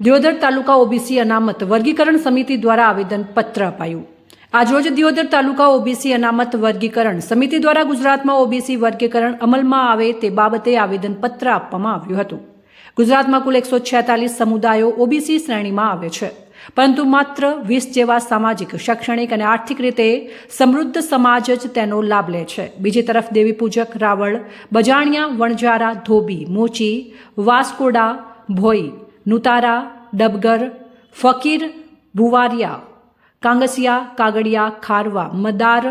દિયોદર તાલુકા OBC અનામત વર્ગીકરણ સમિતિ દ્વારા આવેદનપત્ર અપાયું. આજરોજ દિયોદર તાલુકા ઓબીસી અનામત વર્ગીકરણ સમિતિ દ્વારા ગુજરાતમાં ઓબીસી વર્ગીકરણ અમલમાં આવે તે બાબતે આવેદનપત્ર આપવામાં આવ્યું હતું. ગુજરાતમાં કુલ એકસો છેતાલીસ સમુદાયો ઓબીસી શ્રેણીમાં આવે છે. પરંતુ માત્ર વીસ જેવા સામાજિક, શૈક્ષણિક અને આર્થિક રીતે સમૃદ્ધ સમાજ જ તેનો લાભ લે છે. બીજી તરફ દેવી પૂજક રાવળ, બજાણિયા વણજારા ધોબી, મોચી, વાસ્કોડા, ભોઈ નુતારા ડબગર ફકીર ભુવારિયા કાંગસિયા કાગડિયા ખારવા મદાર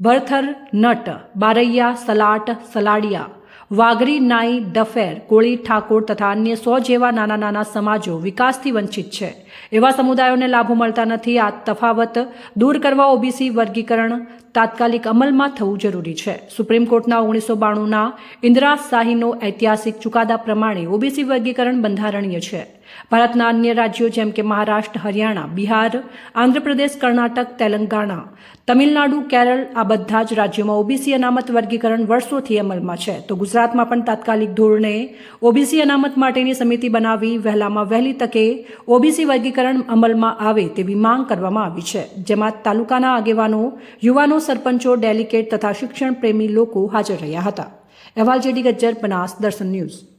ભરથર નટ બારૈયા સલાટ સલાડિયા. વાઘરી નાઈ, ડફેર, કોળી ઠાકોર તથા અન્ય સો જેવા નાના નાના સમાજો વિકાસથી વંચિત છે. એવા સમુદાયોને લાભો મળતા નથી. આ તફાવત દૂર કરવા ઓબીસી વર્ગીકરણ તાત્કાલિક અમલમાં થવું જરૂરી છે. સુપ્રીમ કોર્ટના ઓગણીસો બાણુંના ઇન્દિરા શાહીનો ઐતિહાસિક ચુકાદા પ્રમાણે ઓબીસી વર્ગીકરણ બંધારણીય છે. ભારતના અન્ય રાજ્યો જેમ કે મહારાષ્ટ્ર, હરિયાણા, બિહાર, આંધ્રપ્રદેશ, કર્ણાટક, તેલંગાણા, તમિલનાડુ, કેરળ, આ બધા જ રાજ્યોમાં ઓબીસી અનામત વર્ગીકરણ વર્ષોથી અમલમાં છે. તો ગુજરાતમાં પણ તાત્કાલિક ધોરણે ઓબીસી અનામત માટેની સમિતિ બનાવી વહેલામાં વહેલી તકે ઓબીસી વર્ગીકરણ અમલમાં આવે તેવી માંગ કરવામાં આવી છે. જેમાં તાલુકાના આગેવાનો, યુવાનો સરપંચો, ડેલિકેટ તથા શિક્ષણ પ્રેમી લોકો હાજર રહ્યા હતા. અહેવાલ જેડી ગજ્જર બનાસ, દર્શન ન્યૂઝ.